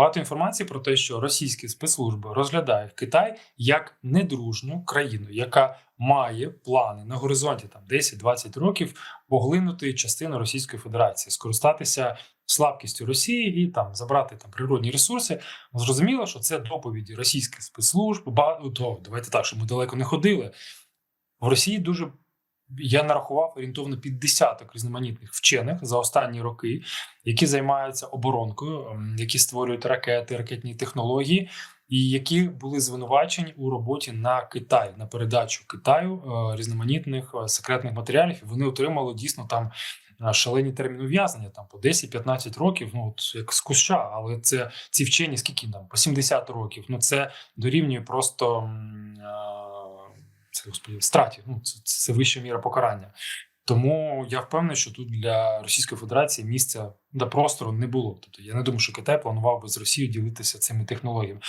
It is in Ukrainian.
багато інформації про те, що російські спецслужби розглядають Китай як недружню країну, яка має плани на горизонті там 10-20 років поглинути частину Російської Федерації, скористатися слабкістю Росії і там забрати там природні ресурси. Зрозуміло, що це доповіді російських спецслужб. Ба... То, давайте так, щоб ми далеко не ходили. В Росії дуже я нарахував орієнтовно під десяток різноманітних вчених за останні роки, які займаються оборонкою, ем, які створюють ракети, ракетні технології, і які були звинувачені у роботі на Китай на передачу Китаю е, різноманітних е, секретних матеріалів. Вони отримали дійсно там е, шалені терміни ув'язнення, там по 10-15 років. Ну от як з куща, але це ці вчені скільки там по 70 років. Ну це дорівнює просто. Це господи, страті. Ну це, це вища міра покарання. Тому я впевнений, що тут для Російської Федерації місця до простору не було. Тобто я не думаю, що Китай планував би з Росією ділитися цими технологіями.